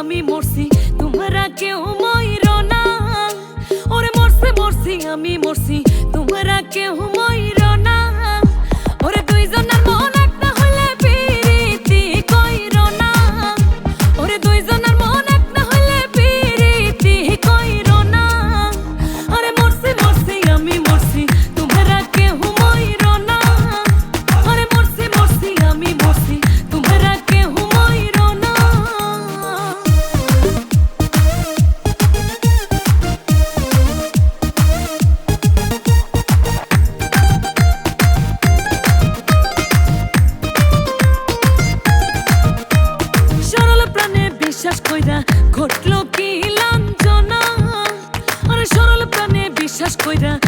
আমি মরছি তোমরা কেউ মই না। ওরে মরছে মরছি আমি মরছি। 回答